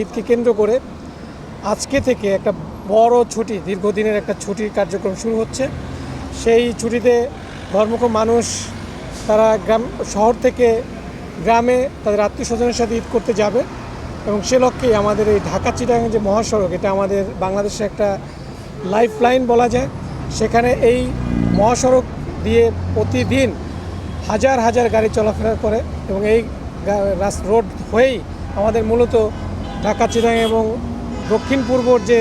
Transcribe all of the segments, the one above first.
ঈদকে কেন্দ্র করে আজকে থেকে একটা বড় ছুটি, দীর্ঘদিনের একটা ছুটির কার্যক্রম শুরু হচ্ছে। সেই ছুটিতে ধর্মক মানুষ তারা গ্রাম, শহর থেকে গ্রামে তাদের আত্মীয় স্বজনের সাথে ঈদ করতে যাবে এবং সে লক্ষ্যেই আমাদের এই ঢাকা চিটাগাং যে মহাসড়ক, এটা আমাদের বাংলাদেশে একটা লাইফ লাইন বলা যায়। সেখানে এই মহাসড়ক দিয়ে প্রতিদিন হাজার হাজার গাড়ি চলাফেরা করে এবং এই রোড হয়েই আমাদের মূলত ঢাকা চিটাগাং এবং দক্ষিণ পূর্বর যে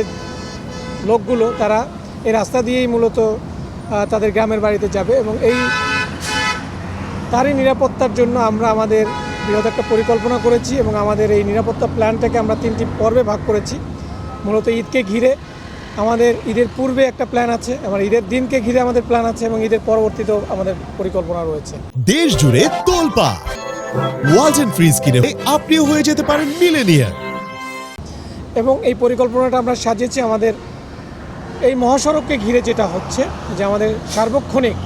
লোকগুলো, তারা এই রাস্তা দিয়েই মূলত তাদের গ্রামের বাড়িতে যাবে এবং এই তারই নিরাপত্তার জন্য আমরা আমাদের বৃহৎ একটা পরিকল্পনা করেছি এবং আমাদের এই নিরাপত্তা প্ল্যানটাকে আমরা তিনটি পর্বে ভাগ করেছি। মূলত ঈদকে ঘিরে আমাদের ঈদের পূর্বে একটা প্ল্যান আছে আমার ঈদের দিনকে ঘিরে আমাদের প্ল্যান আছে এবং ঈদের পরবর্তীতেও আমাদের পরিকল্পনা রয়েছে। দেশ জুড়ে তোলপা ওয়ালটন ফ্রিজ কিনে আপনিও হয়ে যেতে পারেন মিলেনিয়ার এবং এই পরিকল্পনাটা আমরা সাজিয়েছি আমাদের এই মহাসড়ককে ঘিরে যেটা হচ্ছে যে আমাদের সার্বক্ষণিক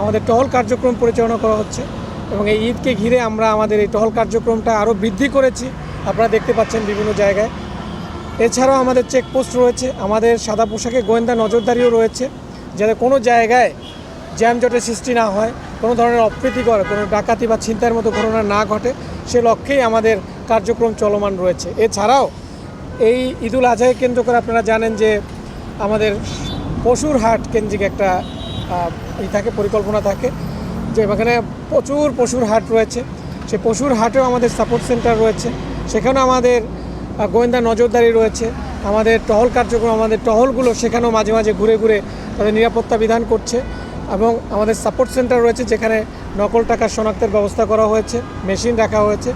আমাদের টহল কার্যক্রম পরিচালনা করা হচ্ছে এবং এই ঈদকে ঘিরে আমরা আমাদের এই টহল কার্যক্রমটা আরও বৃদ্ধি করেছি। আপনারা দেখতে পাচ্ছেন বিভিন্ন জায়গায়। এছাড়াও আমাদের চেকপোস্ট রয়েছে, আমাদের সাদা পোশাকে গোয়েন্দা নজরদারিও রয়েছে, যাতে কোনো জায়গায় জ্যামজটের সৃষ্টি না হয়, কোনো ধরনের অপ্রীতিকর, কোনো ডাকাতি বা ছিনতাইয়ের মতো ঘটনা না ঘটে, সে লক্ষ্যেই আমাদের কার্যক্রম চলমান রয়েছে। এছাড়াও এই ঈদুল আজহাকে কেন্দ্র করে আপনারা জানেন যে আমাদের পশুর হাট কেন্দ্রিক একটা ই থাকে, পরিকল্পনা থাকে, যে এখানে প্রচুর পশুর হাট রয়েছে। সে পশুর হাটেও আমাদের সাপোর্ট সেন্টার রয়েছে। সেখানেও আমাদের গোয়েন্দা নজরদারি রয়েছে। আমাদের টহল কার্যক্রম, আমাদের টহলগুলো সেখানেও মাঝে মাঝে ঘুরে ঘুরে তাদের নিরাপত্তা বিধান করছে এবং আমাদের সাপোর্ট সেন্টার রয়েছে, যেখানে নকল টাকা শনাক্তের ব্যবস্থা করা হয়েছে মেশিন রাখা হয়েছে।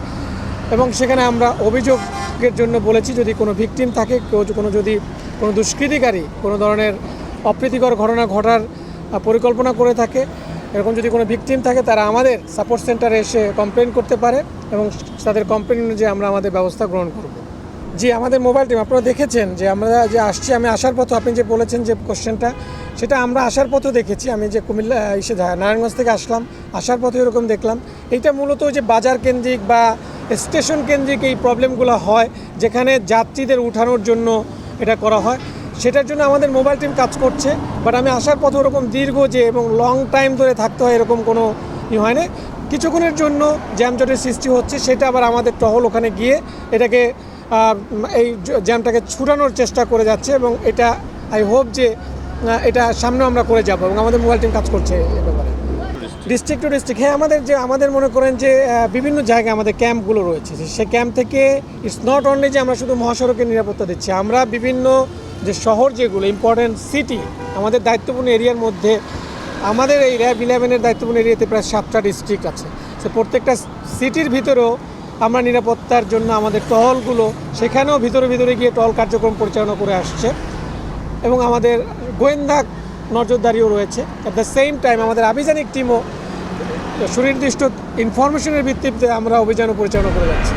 এবং সেখানে আমরা অভিযোগের জন্য বলেছি, যদি কোনো ভিকটিম থাকে, কেউ কোনো যদি কোনো দুষ্কৃতিকারী, কোনো ধরনের অপ্রীতিকর ঘটনা ঘটার পরিকল্পনা করে থাকে, এরকম যদি কোনো ভিকটিম থাকে, তারা আমাদের সাপোর্ট সেন্টারে এসে কমপ্লেন করতে পারে এবং তাদের কমপ্লেন অনুযায়ী আমরা আমাদের ব্যবস্থা গ্রহণ করব। জি, আমাদের মোবাইল টিম আপনারা দেখেছেন যে আমরা যে আসছি, আমি আসার পথে আপনি যে বলেছেন যে কোশ্চেনটা সেটা আমরা আসার পথেও দেখেছি। আমি যে কুমিল্লা এসে নারায়ণগঞ্জ থেকে আসলাম, আসার পথে এরকম দেখলাম। এইটা মূলত যে বাজার কেন্দ্রিক বা স্টেশন কেন্দ্রিক এই প্রবলেমগুলো হয়, যেখানে যাত্রীদের উঠানোর জন্য এটা করা হয়। সেটার জন্য আমাদের মোবাইল টিম কাজ করছে বাট আমি আসার পথে ওরকম দীর্ঘ যে এবং লং টাইম ধরে থাকতে হয় এরকম কোনো ই হয় না। কিছুক্ষণের জন্য জ্যামজটের সৃষ্টি হচ্ছে, সেটা আবার আমাদের টহল ওখানে গিয়ে এটাকে এই জ্যামটাকে ছুটানোর চেষ্টা করে যাচ্ছে এবং এটা আই হোপ যে এটা সামনেও আমরা করে যাব এবং আমাদের মোবাইল টিম কাজ করছে ডিস্ট্রিক্ট টু ডিস্ট্রিক্ট হ্যাঁ আমাদের যে, আমাদের মনে করেন যে বিভিন্ন জায়গায় আমাদের ক্যাম্পগুলো রয়েছে। সে ক্যাম্প থেকে ইটস নট অনলি যে, আমরা শুধু মহাসড়কের নিরাপত্তা দিচ্ছি, আমরা বিভিন্ন যে, শহর যেগুলো ইম্পর্টেন্ট সিটি আমাদের দায়িত্বপূর্ণ এরিয়ার মধ্যে, আমাদের এই র্যাব ইলেভেনের দায়িত্বপূর্ণ এরিয়াতে প্রায় সাতটা ডিস্ট্রিক্ট আছে। সে, প্রত্যেকটা সিটির ভিতরেও আমরা নিরাপত্তার জন্য আমাদের টহলগুলো, সেখানেও ভিতরে ভিতরে গিয়ে টহল কার্যক্রম পরিচালনা করে আসছে। এবং আমাদের গোয়েন্দা নজরদারিও রয়েছে। অ্যাট দ্য সেম টাইম আমাদের আভিযানিক টিমও সুনির্দিষ্ট ইনফরমেশনের ভিত্তিতে আমরা অভিযানও পরিচালনা করে যাচ্ছি।